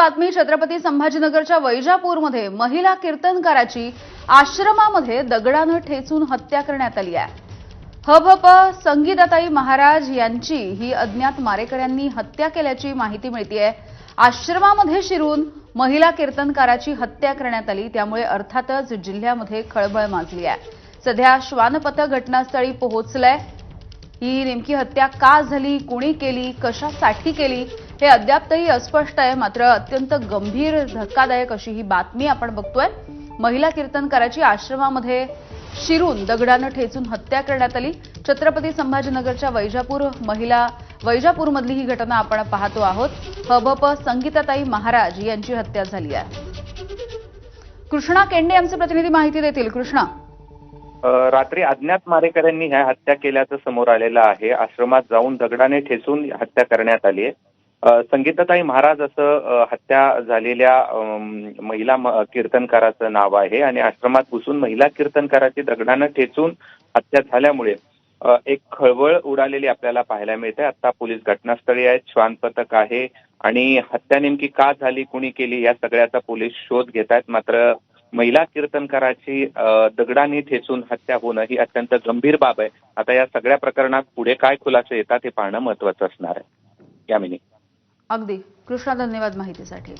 बातमी छत्रपती संभाजीनगरच्या वैजापूरमध्ये महिला कीर्तनकाराची आश्रमामध्ये दगडानं ठेचून हत्या करण्यात आली आहे. हभप संगीताताई महाराज यांची ही अज्ञात मारेकऱ्यांनी हत्या केल्याची माहिती मिळतीये. आश्रमामध्ये शिरून महिला कीर्तनकाराची हत्या करण्यात आली त्यामुळे अर्थातच जिल्ह्यामध्ये खळबळ माजली आहे. सध्या श्वानपथक घटनास्थळी पोहोचलंय. ही नेमकी हत्या का झाली कुणी केली कशासाठी केली हे अद्यापही अस्पष्ट आहे मात्र अत्यंत गंभीर धक्कादायक अशी ही बातमी आपण बघतोय. महिला कीर्तनकाराची आश्रमामध्ये शिरून दगडानं ठेचून हत्या करण्यात आली. छत्रपती संभाजीनगरच्या वैजापूर महिला वैजापूरमधली ही घटना आपण पाहतो आहोत. हबप संगीताताई महाराज यांची हत्या झाली आहे. कृष्णा केंडे आमचे प्रतिनिधी माहिती देतील. कृष्णा. रात्री अज्ञात मारेकऱ्यांनी ह्या हत्या केल्याचं समोर आलेलं आहे. आश्रमात जाऊन दगडाने ठेचून हत्या करण्यात आली आहे. संगीताताई महाराज असं हत्या झालेल्या महिला म- कीर्तनकाराचं नाव आहे आणि आश्रमात घुसून महिला कीर्तनकाराची दगडानं ठेचून हत्या झाल्यामुळे एक खळबळ उडालेली आपल्याला पाहायला मिळते आता पोलीस घटनास्थळी आहेत श्वान पथक आहे आणि हत्या नेमकी का झाली कुणी केली या सगळ्याचा पोलीस शोध घेत आहेत. मात्र महिला कीर्तनकाराची दगडाने ठेचून हत्या होणं ही अत्यंत गंभीर बाब आहे. आता या सगळ्या प्रकरणात पुढे काय खुलासे येतात हे पाहणं महत्वाचं असणार आहे. यामिनी अगदी. कृष्णा धन्यवाद माहितीसाठी.